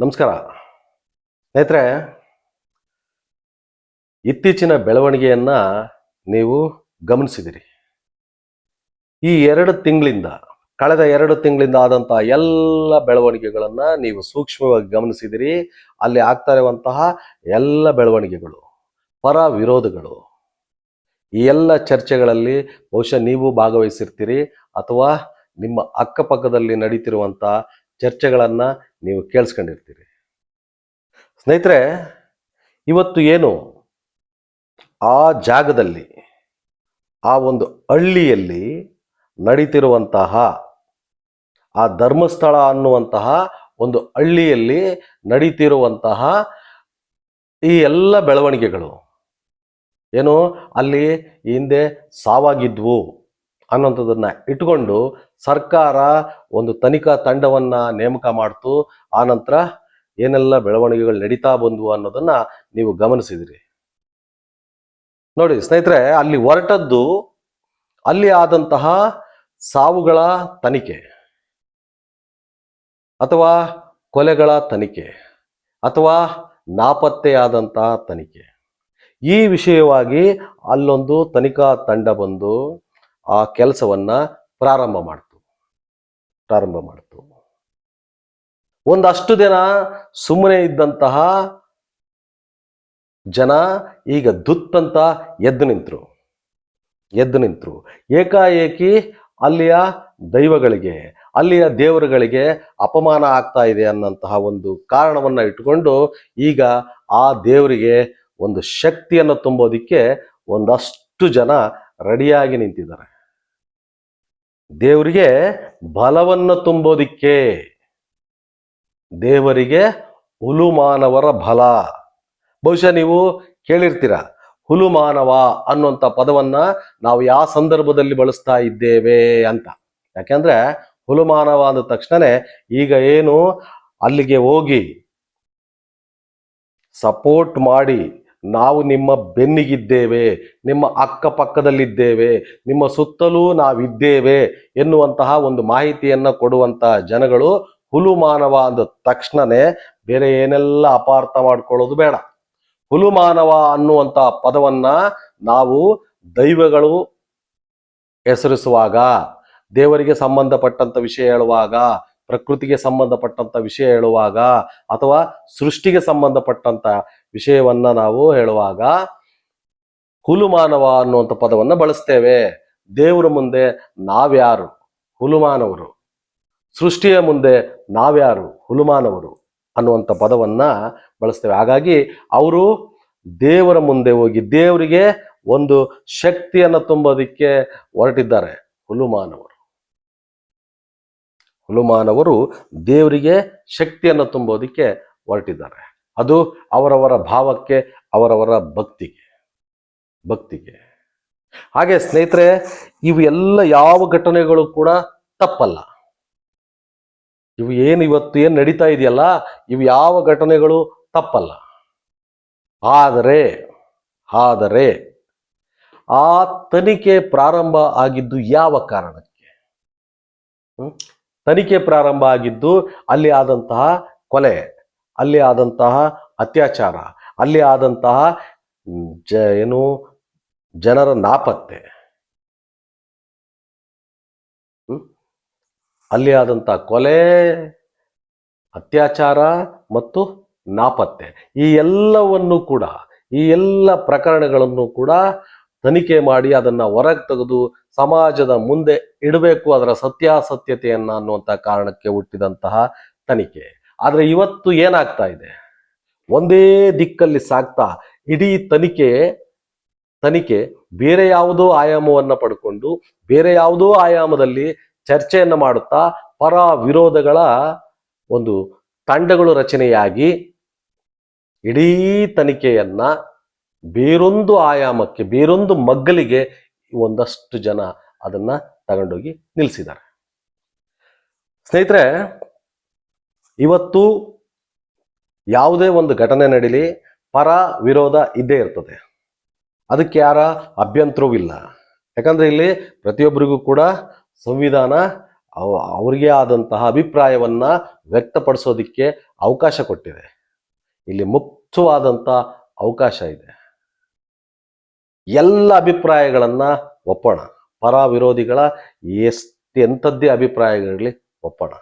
ನಮಸ್ಕಾರ. ಸ್ನೇಹಿತರೆ, ಇತ್ತೀಚಿನ ಬೆಳವಣಿಗೆಯನ್ನ ನೀವು ಗಮನಿಸಿದಿರಿ. ಈ ಎರಡು ತಿಂಗಳಿಂದ, ಕಳೆದ ಎರಡು ತಿಂಗಳಿಂದ ಆದಂತಹ ಎಲ್ಲ ಬೆಳವಣಿಗೆಗಳನ್ನ ನೀವು ಸೂಕ್ಷ್ಮವಾಗಿ ಗಮನಿಸಿದಿರಿ. ಅಲ್ಲಿ ಆಗ್ತಾ ಇರುವಂತಹ ಎಲ್ಲ ಬೆಳವಣಿಗೆಗಳು, ಪರ ವಿರೋಧಗಳು, ಈ ಎಲ್ಲ ಚರ್ಚೆಗಳಲ್ಲಿ ಬಹುಶಃ ನೀವು ಭಾಗವಹಿಸಿರ್ತೀರಿ ಅಥವಾ ನಿಮ್ಮ ಅಕ್ಕಪಕ್ಕದಲ್ಲಿ ನಡೀತಿರುವಂತಹ ಚರ್ಚೆಗಳನ್ನ ನೀವು ಕೇಳಿಸ್ಕೊಂಡಿರ್ತೀರಿ. ಸ್ನೇಹಿತರೆ, ಇವತ್ತು ಏನು? ಆ ಜಾಗದಲ್ಲಿ, ಆ ಒಂದು ಹಳ್ಳಿಯಲ್ಲಿ ನಡೀತಿರುವಂತಹ, ಆ ಧರ್ಮಸ್ಥಳ ಅನ್ನುವಂತಹ ಒಂದು ಹಳ್ಳಿಯಲ್ಲಿ ನಡೀತಿರುವಂತಹ ಈ ಎಲ್ಲ ಬೆಳವಣಿಗೆಗಳು. ಏನು? ಅಲ್ಲಿ ಹಿಂದೆ ಸಾವಾಗಿದ್ವು. ಅನ್ನೋಂಥದ್ದನ್ನ ಇಟ್ಕೊಂಡು ಸರ್ಕಾರ ಒಂದು ತನಿಖಾ ತಂಡವನ್ನ ನೇಮಕ ಮಾಡ್ತು. ಆ ನಂತರ ಏನೆಲ್ಲ ಬೆಳವಣಿಗೆಗಳು ನಡೀತಾ ಬಂದ್ವು ಅನ್ನೋದನ್ನ ನೀವು ಗಮನಿಸಿದಿರಿ. ನೋಡಿ ಸ್ನೇಹಿತರೆ, ಅಲ್ಲಿ ಹೊರಟದ್ದು ಅಲ್ಲಿ ಆದಂತಹ ಸಾವುಗಳ ತನಿಖೆ ಅಥವಾ ಕೊಲೆಗಳ ತನಿಖೆ ಅಥವಾ ನಾಪತ್ತೆಯಾದಂತಹ ತನಿಖೆ. ಈ ವಿಷಯವಾಗಿ ಅಲ್ಲೊಂದು ತನಿಖಾ ತಂಡ ಬಂದು ಆ ಕೆಲಸವನ್ನ ಪ್ರಾರಂಭ ಮಾಡ್ತು. ಪ್ರಾರಂಭ ಮಾಡ್ತು. ಒಂದಷ್ಟು ದಿನ ಸುಮ್ಮನೆ ಇದ್ದಂತಹ ಜನ ಈಗ ದುತ್ತಂತ ಎದ್ದು ನಿಂತರು. ಎದ್ದು ನಿಂತರು. ಏಕಾಏಕಿ ಅಲ್ಲಿಯ ದೈವಗಳಿಗೆ, ಅಲ್ಲಿಯ ದೇವರುಗಳಿಗೆ ಅಪಮಾನ ಆಗ್ತಾ ಇದೆ ಅನ್ನಂತಹ ಒಂದು ಕಾರಣವನ್ನು ಇಟ್ಟುಕೊಂಡು ಈಗ ಆ ದೇವರಿಗೆ ಒಂದು ಶಕ್ತಿಯನ್ನು ತುಂಬೋದಿಕ್ಕೆ ಒಂದಷ್ಟು ಜನ ರೆಡಿಯಾಗಿ ನಿಂತಿದ್ದಾರೆ. ದೇವರಿಗೆ ಬಲವನ್ನು ತುಂಬೋದಿಕ್ಕೆ. ದೇವರಿಗೆ ಹುಲುಮಾನವರ ಬಲ. ಬಹುಶಃ ನೀವು ಕೇಳಿರ್ತೀರ, ಹುಲುಮಾನವ ಅನ್ನುವಂಥ ಪದವನ್ನ ನಾವು ಯಾವ ಸಂದರ್ಭದಲ್ಲಿ ಬಳಸ್ತಾ ಇದ್ದೇವೆ ಅಂತ. ಯಾಕೆಂದ್ರೆ ಹುಲುಮಾನವ ಅಂದ ತಕ್ಷಣನೇ ಈಗ ಏನು ಅಲ್ಲಿಗೆ ಹೋಗಿ ಸಪೋರ್ಟ್ ಮಾಡಿ ನಾವು ನಿಮ್ಮ ಬೆನ್ನಿಗಿದ್ದೇವೆ, ನಿಮ್ಮ ಅಕ್ಕಪಕ್ಕದಲ್ಲಿದ್ದೇವೆ, ನಿಮ್ಮ ಸುತ್ತಲೂ ನಾವಿದ್ದೇವೆ ಎನ್ನುವಂತಹ ಒಂದು ಮಾಹಿತಿಯನ್ನು ಕೊಡುವಂತಹ ಜನಗಳು ಹುಲು ಮಾನವ ಅಂದ ತಕ್ಷಣನೇ ಬೇರೆ ಏನೆಲ್ಲ ಅಪಾರ್ಥ ಮಾಡ್ಕೊಳ್ಳೋದು ಬೇಡ. ಹುಲು ಮಾನವ ಅನ್ನುವಂತ ಪದವನ್ನ ನಾವು ದೈವಗಳು ಹೆಸರಿಸುವಾಗ, ದೇವರಿಗೆ ಸಂಬಂಧಪಟ್ಟಂತ ವಿಷಯ ಹೇಳುವಾಗ, ಪ್ರಕೃತಿಗೆ ಸಂಬಂಧಪಟ್ಟಂತ ವಿಷಯ ಹೇಳುವಾಗ ಅಥವಾ ಸೃಷ್ಟಿಗೆ ಸಂಬಂಧಪಟ್ಟಂತ ವಿಷಯವನ್ನ ನಾವು ಹೇಳುವಾಗ ಹುಲುಮಾನವ ಅನ್ನುವಂಥ ಪದವನ್ನ ಬಳಸ್ತೇವೆ. ದೇವರ ಮುಂದೆ ನಾವ್ಯಾರು? ಹುಲುಮಾನವರು. ಸೃಷ್ಟಿಯ ಮುಂದೆ ನಾವ್ಯಾರು? ಹುಲುಮಾನವರು ಅನ್ನುವಂಥ ಪದವನ್ನ ಬಳಸ್ತೇವೆ. ಹಾಗಾಗಿ ಅವರು ದೇವರ ಮುಂದೆ ಹೋಗಿ ದೇವರಿಗೆ ಒಂದು ಶಕ್ತಿಯನ್ನು ತುಂಬೋದಿಕ್ಕೆ ಹೊರಟಿದ್ದಾರೆ. ಹುಲುಮಾನವರು. ಹುಲುಮಾನವರು ದೇವರಿಗೆ ಶಕ್ತಿಯನ್ನು ತುಂಬೋದಿಕ್ಕೆ ಹೊರಟಿದ್ದಾರೆ. ಅದು ಅವರವರ ಭಾವಕ್ಕೆ, ಅವರವರ ಭಕ್ತಿಗೆ. ಭಕ್ತಿಗೆ. ಹಾಗೆ ಸ್ನೇಹಿತರೆ, ಇವು ಎಲ್ಲ ಯಾವ ಘಟನೆಗಳು ಕೂಡ ತಪ್ಪಲ್ಲ. ಇವು ಏನು ಇವತ್ತು ಏನು ನಡೀತಾ ಇದೆಯಲ್ಲ, ಇವು ಯಾವ ಘಟನೆಗಳು ತಪ್ಪಲ್ಲ. ಆದರೆ ಆದರೆ, ಆ ತನಿಖೆ ಪ್ರಾರಂಭ ಆಗಿದ್ದು ಯಾವ ಕಾರಣಕ್ಕೆ? ತನಿಖೆ ಪ್ರಾರಂಭ ಆಗಿದ್ದು ಅಲ್ಲಿ ಆದಂತಹ ಕೊಲೆ. ಅಲ್ಲಿ ಆದಂತಹ ಅತ್ಯಾಚಾರ, ಅಲ್ಲಿ ಆದಂತಹ ಜ, ಏನು, ಜನರ ನಾಪತ್ತೆ. ಅಲ್ಲಿ ಆದಂತಹ ಕೊಲೆ, ಅತ್ಯಾಚಾರ ಮತ್ತು ನಾಪತ್ತೆ. ಈ ಎಲ್ಲವನ್ನು ಕೂಡ, ಈ ಎಲ್ಲ ಪ್ರಕರಣಗಳನ್ನು ಕೂಡ ತನಿಖೆ ಮಾಡಿ ಅದನ್ನ ಹೊರಗೆ ತೆಗೆದು ಸಮಾಜದ ಮುಂದೆ ಇಡಬೇಕು, ಅದರ ಸತ್ಯಾಸತ್ಯತೆಯನ್ನು ಅನ್ನುವಂಥ ಕಾರಣಕ್ಕೆ ಹುಟ್ಟಿದಂತಹ ತನಿಖೆ. ಆದ್ರೆ ಇವತ್ತು ಏನಾಗ್ತಾ ಇದೆ? ಒಂದೇ ದಿಕ್ಕಲ್ಲಿ ಸಾಗ್ತಾ ಇಡೀ ತನಿಖೆ ತನಿಖೆ ಬೇರೆ ಯಾವುದೋ ಆಯಾಮವನ್ನ ಪಡ್ಕೊಂಡು, ಬೇರೆ ಯಾವುದೋ ಆಯಾಮದಲ್ಲಿ ಚರ್ಚೆಯನ್ನ ಮಾಡುತ್ತಾ ಪರ ವಿರೋಧಗಳ ಒಂದು ತಂಡಗಳು ರಚನೆಯಾಗಿ ಇಡೀ ತನಿಖೆಯನ್ನ ಬೇರೊಂದು ಆಯಾಮಕ್ಕೆ, ಬೇರೊಂದು ಮಗ್ಗಲಿಗೆ ಒಂದಷ್ಟು ಜನ ಅದನ್ನ ತಗೊಂಡೋಗಿ ನಿಲ್ಲಿಸಿದ್ದಾರೆ ಸ್ನೇಹಿತರೆ ಇವತ್ತು ಯಾವುದೇ ಒಂದು ಘಟನೆ ನಡೀಲಿ ಪರ ವಿರೋಧ ಇದ್ದೇ ಇರ್ತದೆ. ಅದಕ್ಕೆ ಯಾರ ಅಭ್ಯಂತರವೂ ಇಲ್ಲ. ಯಾಕಂದರೆ ಇಲ್ಲಿ ಪ್ರತಿಯೊಬ್ಬರಿಗೂ ಕೂಡ ಸಂವಿಧಾನ ಅವ, ಅವ್ರಿಗೆ ಆದಂತಹ ಅಭಿಪ್ರಾಯವನ್ನು ವ್ಯಕ್ತಪಡಿಸೋದಿಕ್ಕೆ ಅವಕಾಶ ಕೊಟ್ಟಿದೆ. ಇಲ್ಲಿ ಮುಕ್ತವಾದಂಥ ಅವಕಾಶ ಇದೆ. ಎಲ್ಲ ಅಭಿಪ್ರಾಯಗಳನ್ನು ಒಪ್ಪೋಣ. ಪರ ವಿರೋಧಿಗಳ ಎಷ್ಟು ಎಂಥದ್ದೇ ಅಭಿಪ್ರಾಯಗಳಿರಲಿ ಒಪ್ಪೋಣ.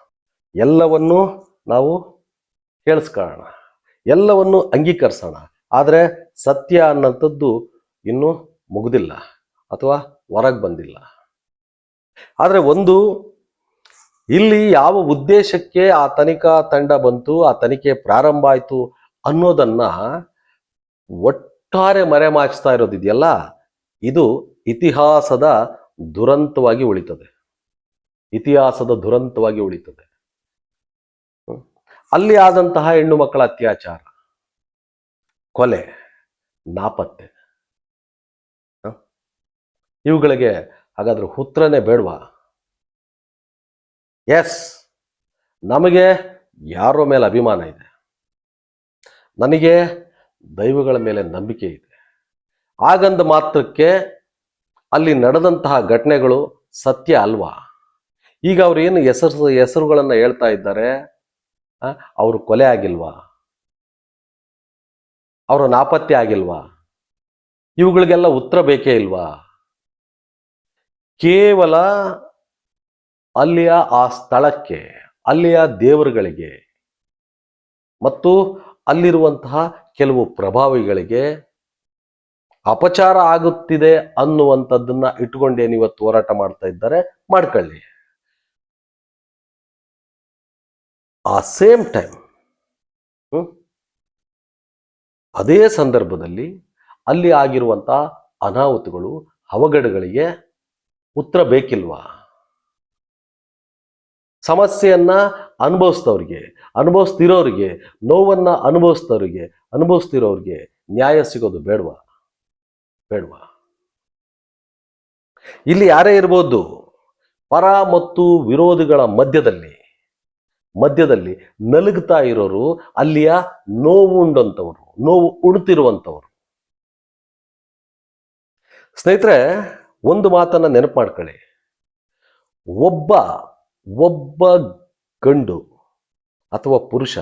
ಎಲ್ಲವನ್ನೂ ನಾವು ಕೇಳಿಸ್ಕೊಳ್ಳೋಣ. ಎಲ್ಲವನ್ನು ಅಂಗೀಕರಿಸೋಣ. ಆದರೆ ಸತ್ಯ ಅನ್ನೋಂಥದ್ದು ಇನ್ನೂ ಮುಗಿದಿಲ್ಲ ಅಥವಾ ಹೊರಗೆ ಬಂದಿಲ್ಲ. ಆದರೆ ಒಂದು, ಇಲ್ಲಿ ಯಾವ ಉದ್ದೇಶಕ್ಕೆ ಆ ತನಿಖಾ ತಂಡ ಬಂತು, ಆ ತನಿಖೆ ಪ್ರಾರಂಭ ಆಯಿತು ಅನ್ನೋದನ್ನ ಒಟ್ಟಾರೆ ಮರೆಮಾಚ್ತಾ ಇರೋದಿದೆಯಲ್ಲ, ಇದು ಇತಿಹಾಸದ ದುರಂತವಾಗಿ ಉಳಿತದೆ. ಇತಿಹಾಸದ ದುರಂತವಾಗಿ ಉಳಿತದೆ. ಅಲ್ಲಿ ಆದಂತಹ ಹೆಣ್ಣು ಮಕ್ಕಳ ಅತ್ಯಾಚಾರ. ಕೊಲೆ, ನಾಪತ್ತೆ? ಇವುಗಳಿಗೆ ಹಾಗಾದ್ರೆ ಹುತ್ರನೇ ಬೇಡವಾ? ಎಸ್ ನಮಗೆ ಯಾರೋ ಮೇಲೆ ಅಭಿಮಾನ ಇದೆ. ನನಗೆ ದೈವಗಳ ಮೇಲೆ ನಂಬಿಕೆ ಇದೆ. ಹಾಗಂದ ಮಾತ್ರಕ್ಕೆ ಅಲ್ಲಿ ನಡೆದಂತಹ ಘಟನೆಗಳು ಸತ್ಯ ಅಲ್ವಾ? ಈಗ ಅವ್ರು ಏನು ಹೆಸರು, ಹೆಸರುಗಳನ್ನು ಹೇಳ್ತಾ ಇದ್ದಾರೆ? ಅವರು ಕೊಲೆ ಆಗಿಲ್ವಾ? ಅವರು ನಾಪತ್ತೆ ಆಗಿಲ್ವಾ? ಇವುಗಳಿಗೆಲ್ಲ ಉತ್ತರ ಬೇಕೇ ಇಲ್ವಾ? ಕೇವಲ ಅಲ್ಲಿಯ ಆ ಸ್ಥಳಕ್ಕೆ, ಅಲ್ಲಿಯ ದೇವರುಗಳಿಗೆ ಮತ್ತು ಅಲ್ಲಿರುವಂತಹ ಕೆಲವು ಪ್ರಭಾವಿಗಳಿಗೆ ಅಪಚಾರ ಆಗುತ್ತಿದೆ ಅನ್ನುವಂಥದ್ದನ್ನ ಇಟ್ಕೊಂಡೇನಿವತ್ತು ಹೋರಾಟ ಮಾಡ್ತಾ ಇದ್ದಾರೆ, ಮಾಡ್ಕೊಳ್ಳಿ. ಆ ಸೇಮ್ ಟೈಮ್ ಅದೇ ಸಂದರ್ಭದಲ್ಲಿ ಅಲ್ಲಿ ಆಗಿರುವಂತಹ ಅನಾಹುತಗಳು, ಅವಘಡಗಳಿಗೆ ಉತ್ತರ ಬೇಕಿಲ್ವಾ? ಸಮಸ್ಯೆಯನ್ನ ಅನುಭವಿಸ್ತವ್ರಿಗೆ ಅನುಭವಿಸ್ತಿರೋರಿಗೆ, ನೋವನ್ನ ಅನುಭವಿಸ್ತವ್ರಿಗೆ ಅನುಭವಿಸ್ತಿರೋರಿಗೆ ನ್ಯಾಯ ಸಿಗೋದು ಬೇಡವಾ? ಬೇಡವಾ? ಇಲ್ಲಿ ಯಾರೇ ಇರ್ಬೋದು, ಪರ ಮತ್ತು ವಿರೋಧಿಗಳ ಮಧ್ಯದಲ್ಲಿ ಮಧ್ಯದಲ್ಲಿ ನಲುಗ್ತಾ ಇರೋರು ಅಲ್ಲಿಯ ನೋವು ಉಂಡಂಥವ್ರು, ನೋವು ಉಣ್ತಿರುವಂಥವ್ರು. ಸ್ನೇಹಿತರೆ, ಒಂದು ಮಾತನ್ನ ನೆನಪು ಮಾಡ್ಕೊಳ್ಳಿ. ಒಬ್ಬ ಒಬ್ಬ ಗಂಡು ಅಥವಾ ಪುರುಷ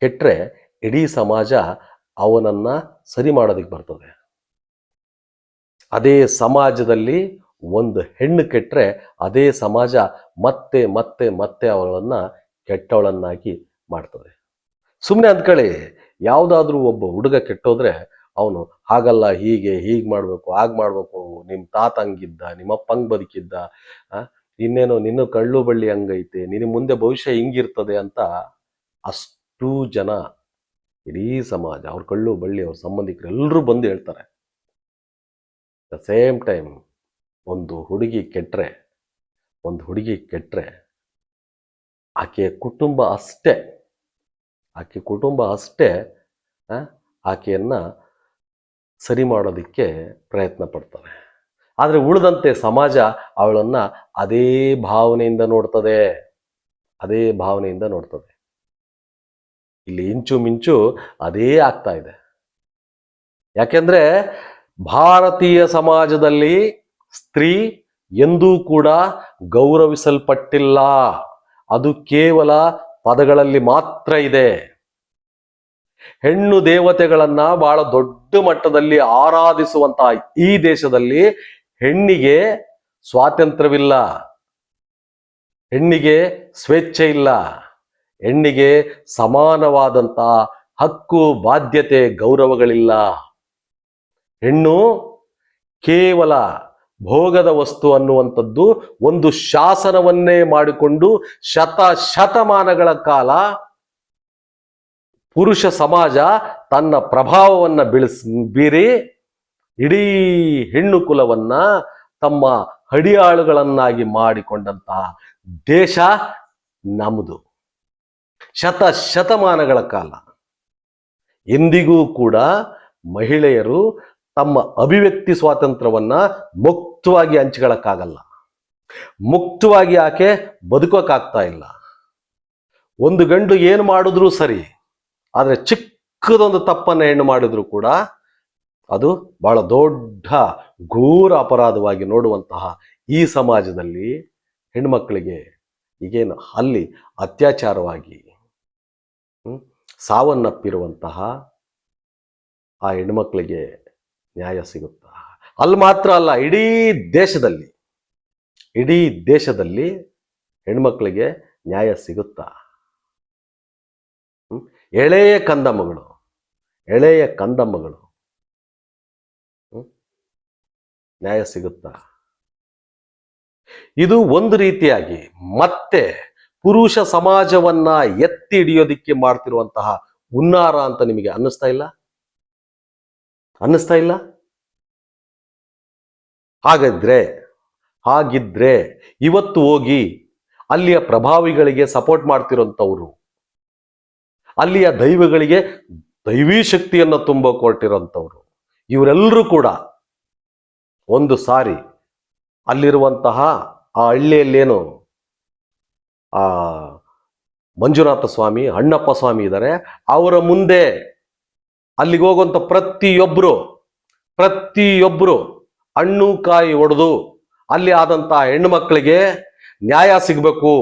ಕೆಟ್ಟರೆ ಇಡೀ ಸಮಾಜ ಅವನನ್ನ ಸರಿ ಮಾಡೋದಕ್ಕೆ ಬರ್ತದೆ. ಅದೇ ಸಮಾಜದಲ್ಲಿ ಒಂದು ಹೆಣ್ಣು ಕೆಟ್ಟರೆ ಅದೇ ಸಮಾಜ ಮತ್ತೆ ಮತ್ತೆ ಮತ್ತೆ ಅವಳನ್ನ ಕೆಟ್ಟವಳನ್ನಾಗಿ ಮಾಡ್ತದೆ. ಸುಮ್ಮನೆ ಅಂದ್ಕೊಳ್ಳಿ ಯಾವುದಾದ್ರೂ ಒಬ್ಬ ಹುಡುಗ ಕೆಟ್ಟೋದ್ರೆ ಅವನು ಹಾಗಲ್ಲ, ಹೀಗೆ ಹೀಗೆ ಮಾಡಬೇಕು, ಹಾಗೆ ಮಾಡಬೇಕು ನಿಮ್ಮ ತಾತ ಹಂಗಿದ್ದ ನಿಮ್ಮಪ್ಪ ಹಂಗ್ ಬದುಕಿದ್ದ ಇನ್ನೇನು ನಿನ್ನ ಕಳ್ಳು ಬಳ್ಳಿ ಹಂಗೈತೆ, ನಿನ್ನ ಮುಂದೆ ಭವಿಷ್ಯ ಹಿಂಗಿರ್ತದೆ ಅಂತ ಅಷ್ಟು ಜನ ಇಡೀ ಸಮಾಜ, ಅವ್ರ ಕಳ್ಳು ಬಳ್ಳಿ, ಅವ್ರ ಸಂಬಂಧಿಕರು ಎಲ್ಲರೂ ಬಂದು ಹೇಳ್ತಾರೆ. ದ ಸೇಮ್ ಟೈಮ್ ಒಂದು ಹುಡುಗಿ ಕೆಟ್ಟರೆ ಒಂದು ಹುಡುಗಿ ಕೆಟ್ಟರೆ ಆಕೆಯ ಕುಟುಂಬ ಅಷ್ಟೇ, ಆಕೆ ಕುಟುಂಬ ಅಷ್ಟೇ ಆಕೆಯನ್ನು ಸರಿ ಮಾಡೋದಕ್ಕೆ ಪ್ರಯತ್ನ ಪಡ್ತಾರೆ. ಆದರೆ ಉಳಿದಂತೆ ಸಮಾಜ ಅವಳನ್ನ ಅದೇ ಭಾವನೆಯಿಂದ ನೋಡ್ತದೆ, ಅದೇ ಭಾವನೆಯಿಂದ ನೋಡ್ತದೆ. ಇಲ್ಲಿ ಇಂಚು ಮಿಂಚು ಅದೇ ಆಗ್ತಾ ಇದೆ. ಯಾಕೆಂದ್ರೆ ಭಾರತೀಯ ಸಮಾಜದಲ್ಲಿ ಸ್ತ್ರೀ ಎಂದೂ ಕೂಡ ಗೌರವಿಸಲ್ಪಟ್ಟಿಲ್ಲ. ಅದು ಕೇವಲ ಪದಗಳಲ್ಲಿ ಮಾತ್ರ ಇದೆ. ಹೆಣ್ಣು ದೇವತೆಗಳನ್ನ ಬಹಳ ದೊಡ್ಡ ಮಟ್ಟದಲ್ಲಿ ಆರಾಧಿಸುವಂತಹ ಈ ದೇಶದಲ್ಲಿ ಹೆಣ್ಣಿಗೆ ಸ್ವಾತಂತ್ರ್ಯವಿಲ್ಲ. ಹೆಣ್ಣಿಗೆ ಸ್ವೇಚ್ಛೆ ಇಲ್ಲ. ಹೆಣ್ಣಿಗೆ ಸಮಾನವಾದಂತ ಹಕ್ಕು, ಬಾಧ್ಯತೆ, ಗೌರವಗಳಿಲ್ಲ. ಹೆಣ್ಣು ಕೇವಲ ಭೋಗದ ವಸ್ತು ಅನ್ನುವಂಥದ್ದು ಒಂದು ಶಾಸನವನ್ನೇ ಮಾಡಿಕೊಂಡು ಶತ ಶತಮಾನಗಳ ಕಾಲ ಪುರುಷ ಸಮಾಜ ತನ್ನ ಪ್ರಭಾವವನ್ನ ಬೀಳಿಸ್, ಬೀರಿ ಇಡೀ ಹೆಣ್ಣು ಕುಲವನ್ನ ತಮ್ಮ ಹಡಿಯಾಳುಗಳನ್ನಾಗಿ ಮಾಡಿಕೊಂಡಂತಹ ದೇಶ ನಮ್ಮದು ಶತ ಶತಮಾನಗಳ ಕಾಲ. ಎಂದಿಗೂ ಕೂಡ ಮಹಿಳೆಯರು ತಮ್ಮ ಅಭಿವ್ಯಕ್ತಿ ಸ್ವಾತಂತ್ರ್ಯವನ್ನ ಮುಕ್ತವಾಗಿ ಹಂಚ್ಕೊಳ್ಳಕ್ಕಾಗಲ್ಲ. ಮುಕ್ತವಾಗಿ ಆಕೆ ಬದುಕೋಕ್ಕಾಗ್ತಾ ಇಲ್ಲ. ಒಂದು ಗಂಡು ಏನು ಮಾಡಿದ್ರೂ ಸರಿ, ಆದರೆ ಚಿಕ್ಕದೊಂದು ತಪ್ಪನ್ನ ಹೆಣ್ಣು ಮಾಡಿದ್ರು ಕೂಡ ಅದು ಬಹಳ ದೊಡ್ಡ ಘೋರ ಅಪರಾಧವಾಗಿ ನೋಡುವಂತಹ ಈ ಸಮಾಜದಲ್ಲಿ ಹೆಣ್ಮಕ್ಕಳಿಗೆ ಈಗೇನು ಅಲ್ಲಿ ಅತ್ಯಾಚಾರವಾಗಿ ಸಾವನ್ನಪ್ಪಿರುವಂತಹ ಆ ಹೆಣ್ಮಕ್ಳಿಗೆ ನ್ಯಾಯ ಸಿಗುತ್ತಾ ಅಲ್ಲಿ ಮಾತ್ರ ಅಲ್ಲ, ಇಡೀ ದೇಶದಲ್ಲಿ ಇಡೀ ದೇಶದಲ್ಲಿ ಹೆಣ್ಮಕ್ಳಿಗೆ ನ್ಯಾಯ ಸಿಗುತ್ತಾ? ಎಳೆಯ ಕಂದಮ್ಮಗಳು ಎಳೆಯ ಕಂದಮ್ಮಗಳು? ನ್ಯಾಯ ಸಿಗುತ್ತಾ ಇದು ಒಂದು ರೀತಿಯಾಗಿ ಮತ್ತೆ ಪುರುಷ ಸಮಾಜವನ್ನ ಎತ್ತಿ ಹಿಡಿಯೋದಿಕ್ಕೆ ಮಾಡ್ತಿರುವಂತಹ ಹುನ್ನಾರ ಅಂತ ನಿಮಗೆ ಅನ್ನಿಸ್ತಾ ಇಲ್ಲ ಅನ್ನಿಸ್ತಾ ಇಲ್ಲ? ಹಾಗಿದ್ರೆ ಹಾಗಿದ್ರೆ ಇವತ್ತು ಹೋಗಿ ಅಲ್ಲಿಯ ಪ್ರಭಾವಿಗಳಿಗೆ ಸಪೋರ್ಟ್ ಮಾಡ್ತಿರೋಂಥವ್ರು, ಅಲ್ಲಿಯ ದೈವಗಳಿಗೆ ದೈವೀ ಶಕ್ತಿಯನ್ನು ತುಂಬ ಕೊಟ್ಟಿರೋಂಥವ್ರು ಇವರೆಲ್ಲರೂ ಕೂಡ ಒಂದು ಸಾರಿ ಅಲ್ಲಿರುವಂತಹ ಆ ಹಳ್ಳಿಯಲ್ಲೇನು, ಆ ಮಂಜುನಾಥ ಸ್ವಾಮಿ, ಅಣ್ಣಪ್ಪ ಸ್ವಾಮಿ ಇದ್ದಾರೆ ಅವರ ಮುಂದೆ ಅಲ್ಲಿಗೆ ಹೋಗುವಂಥ ಪ್ರತಿಯೊಬ್ಬರು ಪ್ರತಿಯೊಬ್ಬರು ಹಣ್ಣು, ಕಾಯಿ ಒಡೆದು ಅಲ್ಲಿ ಆದಂಥ ಹೆಣ್ಣು ಮಕ್ಕಳಿಗೆ ನ್ಯಾಯ ಸಿಗಬೇಕು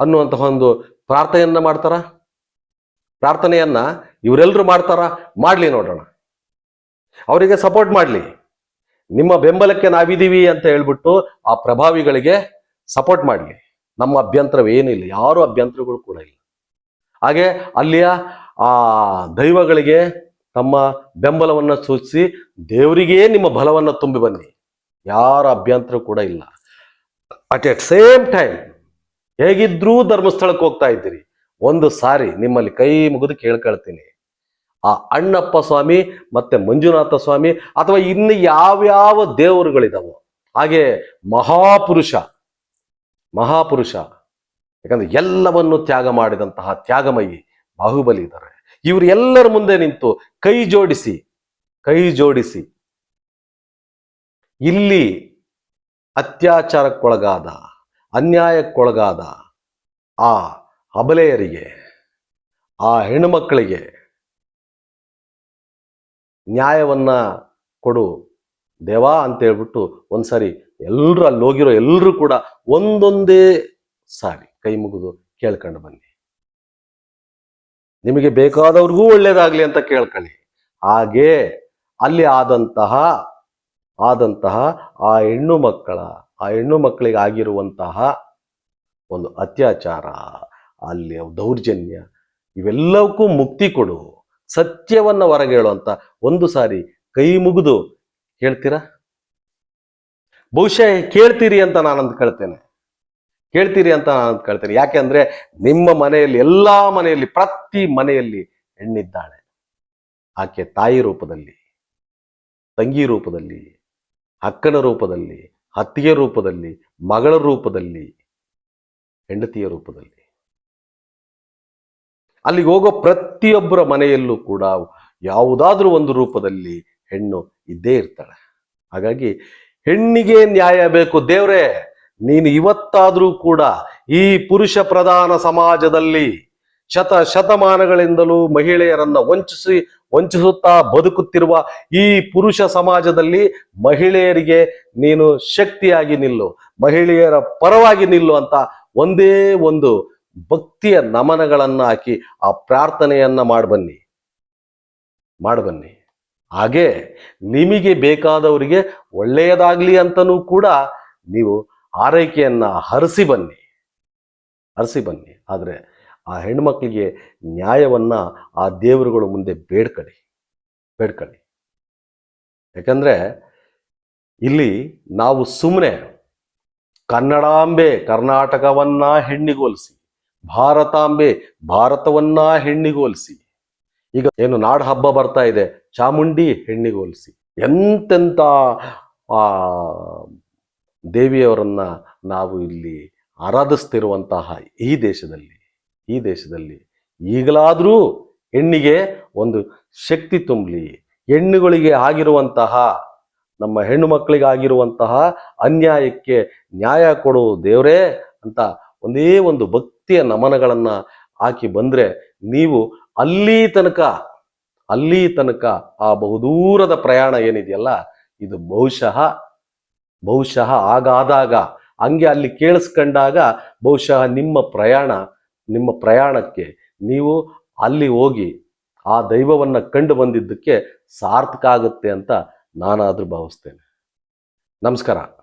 ಅನ್ನುವಂತಹ ಒಂದು ಪ್ರಾರ್ಥನೆಯನ್ನ ಮಾಡ್ತಾರ? ಪ್ರಾರ್ಥನೆಯನ್ನ ಇವರೆಲ್ಲರೂ ಮಾಡ್ತಾರ? ಮಾಡಲಿ ನೋಡೋಣ. ಅವರಿಗೆ ಸಪೋರ್ಟ್ ಮಾಡಲಿ. ನಿಮ್ಮ ಬೆಂಬಲಕ್ಕೆ ನಾವಿದ್ದೀವಿ ಅಂತ ಹೇಳ್ಬಿಟ್ಟು ಆ ಪ್ರಭಾವಿಗಳಿಗೆ ಸಪೋರ್ಟ್ ಮಾಡಲಿ. ನಮ್ಮ ಅಭ್ಯಂತರವೇನಿಲ್ಲ ಯಾರು ಅಭ್ಯಂತರಗಳು ಕೂಡ ಇಲ್ಲ. ಹಾಗೆ ಅಲ್ಲಿಯ ಆ ದೈವಗಳಿಗೆ ತಮ್ಮ ಬೆಂಬಲವನ್ನು ಸೂಚಿಸಿ ದೇವರಿಗೇ ನಿಮ್ಮ ಬಲವನ್ನು ತುಂಬಿ ಬನ್ನಿ. ಯಾರ ಅಭ್ಯಂತರ ಕೂಡ ಇಲ್ಲ. ಅಟ್ ಎಟ್ ಸೇಮ್ ಟೈಮ್ ಹೇಗಿದ್ರೂ ಧರ್ಮಸ್ಥಳಕ್ಕೆ ಹೋಗ್ತಾ ಇದ್ದೀರಿ. ಒಂದು ಸಾರಿ ನಿಮ್ಮಲ್ಲಿ ಕೈ ಮುಗಿದು ಕೇಳ್ಕೊಳ್ತೀನಿ. ಆ ಅಣ್ಣಪ್ಪ ಸ್ವಾಮಿ ಮತ್ತೆ ಮಂಜುನಾಥ ಸ್ವಾಮಿ ಅಥವಾ ಇನ್ನು ಯಾವ್ಯಾವ ದೇವರುಗಳಿದಾವೋ, ಹಾಗೆ ಮಹಾಪುರುಷ ಮಹಾಪುರುಷ, ಯಾಕಂದ್ರೆ ಎಲ್ಲವನ್ನು ತ್ಯಾಗ ಮಾಡಿದಂತಹ ತ್ಯಾಗಮಯಿ ಬಾಹುಬಲಿ ಇದ್ದಾರೆ. ಇವರು ಎಲ್ಲರ ಮುಂದೆ ನಿಂತು ಕೈ ಜೋಡಿಸಿ ಕೈ ಜೋಡಿಸಿ. ಇಲ್ಲಿ ಅತ್ಯಾಚಾರಕ್ಕೊಳಗಾದ, ಅನ್ಯಾಯಕ್ಕೊಳಗಾದ ಆ ಅಬಲೆಯರಿಗೆ ಆ ಹೆಣ್ಣುಮಕ್ಕಳಿಗೆ ನ್ಯಾಯವನ್ನ ಕೊಡು, ದೇವಾ ಅಂತ ಹೇಳ್ಬಿಟ್ಟು ಒಂದ್ಸರಿ ಎಲ್ಲರೂ ಅಲ್ಲಿ ಹೋಗಿರೋ ಎಲ್ಲರೂ ಕೂಡ ಒಂದೊಂದೇ ಸಾರಿ ಕೈ ಮುಗಿದು ಕೇಳ್ಕೊಂಡು ಬನ್ನಿ. ನಿಮಗೆ ಬೇಕಾದವ್ರಿಗೂ ಒಳ್ಳೇದಾಗ್ಲಿ ಅಂತ ಕೇಳ್ಕೊಳ್ಳಿ ಹಾಗೆ ಅಲ್ಲಿ ಆದಂತಹ ಆದಂತಹ ಆ ಹೆಣ್ಣು ಮಕ್ಕಳ, ಆ ಹೆಣ್ಣು ಮಕ್ಕಳಿಗೆ ಆಗಿರುವಂತಹ ಒಂದು ಅತ್ಯಾಚಾರ, ಅಲ್ಲಿ ದೌರ್ಜನ್ಯ, ಇವೆಲ್ಲವಕ್ಕೂ ಮುಕ್ತಿ ಕೊಡು. ಸತ್ಯವನ್ನ ಹೊರಗೆ ಹೇಳುವಂತ ಒಂದು ಸಾರಿ ಕೈ ಮುಗಿದು ಹೇಳ್ತೀರಾ? ಬಹುಶಃ ಕೇಳ್ತೀರಿ ಅಂತ ನಾನು ಅಂದ್ಕೊಳ್ತೇನೆ ಕೇಳ್ತೀರಿ ಅಂತ ನಾನು ಯಾಕೆ ಯಾಕೆಂದ್ರೆ ನಿಮ್ಮ ಮನೆಯಲ್ಲಿ, ಎಲ್ಲಾ ಮನೆಯಲ್ಲಿ, ಪ್ರತಿ ಮನೆಯಲ್ಲಿ ಹೆಣ್ಣಿದ್ದಾಳೆ. ಆಕೆ ತಾಯಿ ರೂಪದಲ್ಲಿ, ತಂಗಿ ರೂಪದಲ್ಲಿ, ಅಕ್ಕನ ರೂಪದಲ್ಲಿ, ಅತ್ತಿಗೆ ರೂಪದಲ್ಲಿ, ಮಗಳ ರೂಪದಲ್ಲಿ, ಹೆಂಡತಿಯ ರೂಪದಲ್ಲಿ. ಅಲ್ಲಿಗೆ ಹೋಗೋ ಪ್ರತಿಯೊಬ್ಬರ ಮನೆಯಲ್ಲೂ ಕೂಡ ಯಾವುದಾದ್ರೂ ಒಂದು ರೂಪದಲ್ಲಿ ಹೆಣ್ಣು ಇದ್ದೇ ಇರ್ತಾಳೆ. ಹಾಗಾಗಿ ಹೆಣ್ಣಿಗೆ ನ್ಯಾಯ ಬೇಕು ದೇವ್ರೆ. ನೀನು ಇವತ್ತಾದರೂ ಕೂಡ ಈ ಪುರುಷ ಪ್ರಧಾನ ಸಮಾಜದಲ್ಲಿ ಶತ ಶತಮಾನಗಳಿಂದಲೂ ಮಹಿಳೆಯರನ್ನು ವಂಚಿಸಿ, ವಂಚಿಸುತ್ತಾ ಬದುಕುತ್ತಿರುವ ಈ ಪುರುಷ ಸಮಾಜದಲ್ಲಿ ಮಹಿಳೆಯರಿಗೆ ನೀನು ಶಕ್ತಿಯಾಗಿ ನಿಲ್ಲು, ಮಹಿಳೆಯರ ಪರವಾಗಿ ನಿಲ್ಲು ಅಂತ ಒಂದೇ ಒಂದು ಭಕ್ತಿಯ ನಮನಗಳನ್ನು ಹಾಕಿ ಆ ಪ್ರಾರ್ಥನೆಯನ್ನ ಮಾಡಬನ್ನಿ ಮಾಡಬನ್ನಿ ಹಾಗೆ ನಿಮಗೆ ಬೇಕಾದವರಿಗೆ ಒಳ್ಳೆಯದಾಗಲಿ ಅಂತನೂ ಕೂಡ ನೀವು ಆರೈಕೆಯನ್ನ ಹರಿಸಿ ಬನ್ನಿ. ಹರಿಸಿ ಬನ್ನಿ. ಆದರೆ ಆ ಹೆಣ್ಮಕ್ಳಿಗೆ ನ್ಯಾಯವನ್ನು ಆ ದೇವರುಗಳು ಮುಂದೆ ಬೇಡ್ಕಳಿ. ಬೇಡ್ಕಳಿ. ಯಾಕಂದರೆ ಇಲ್ಲಿ ನಾವು ಸುಮ್ಮನೆ ಕನ್ನಡಾಂಬೆ ಕರ್ನಾಟಕವನ್ನ ಹೆಣ್ಣಿಗೋಲಿಸಿ, ಭಾರತಾಂಬೆ ಭಾರತವನ್ನ ಹೆಣ್ಣಿಗೋಲಿಸಿ, ಈಗ ಏನು ನಾಡ ಹಬ್ಬ ಬರ್ತಾ ಇದೆ, ಚಾಮುಂಡಿ ಹೆಣ್ಣಿಗೋಲಿಸಿ ಎಂತೆಂಥ ದೇವಿಯವರನ್ನ ನಾವು ಇಲ್ಲಿ ಆರಾಧಿಸ್ತಿರುವಂತಹ ಈ ದೇಶದಲ್ಲಿ ಈ ದೇಶದಲ್ಲಿ ಈಗಲಾದರೂ ಹೆಣ್ಣಿಗೆ ಒಂದು ಶಕ್ತಿ ತುಂಬಲಿ. ಹೆಣ್ಣುಗಳಿಗೆ ಆಗಿರುವಂತಹ, ನಮ್ಮ ಹೆಣ್ಣು ಮಕ್ಕಳಿಗಾಗಿರುವಂತಹ ಅನ್ಯಾಯಕ್ಕೆ ನ್ಯಾಯ ಕೊಡು ದೇವರೇ ಅಂತ ಒಂದೇ ಒಂದು ಭಕ್ತಿಯ ನಮನಗಳನ್ನು ಹಾಕಿ ಬಂದರೆ ನೀವು ಅಲ್ಲಿ ತನಕ ಅಲ್ಲಿ ತನಕ ಆ ಬಹುದೂರದ ಪ್ರಯಾಣ ಏನಿದೆಯಲ್ಲ, ಇದು ಬಹುಶಃ ಬಹುಶಃ ಆಗಾದಾಗ ಹಂಗೆ ಅಲ್ಲಿ ಕೇಳಿಸ್ಕೊಂಡಾಗ ಬಹುಶಃ ನಿಮ್ಮ ಪ್ರಯಾಣ, ನಿಮ್ಮ ಪ್ರಯಾಣಕ್ಕೆ ನೀವು ಅಲ್ಲಿ ಹೋಗಿ ಆ ದೈವವನ್ನು ಕಂಡು ಬಂದಿದ್ದಕ್ಕೆ ಸಾರ್ಥಕ ಆಗುತ್ತೆ ಅಂತ ನಾನಾದರೂ ಭಾವಿಸ್ತೇನೆ. ನಮಸ್ಕಾರ.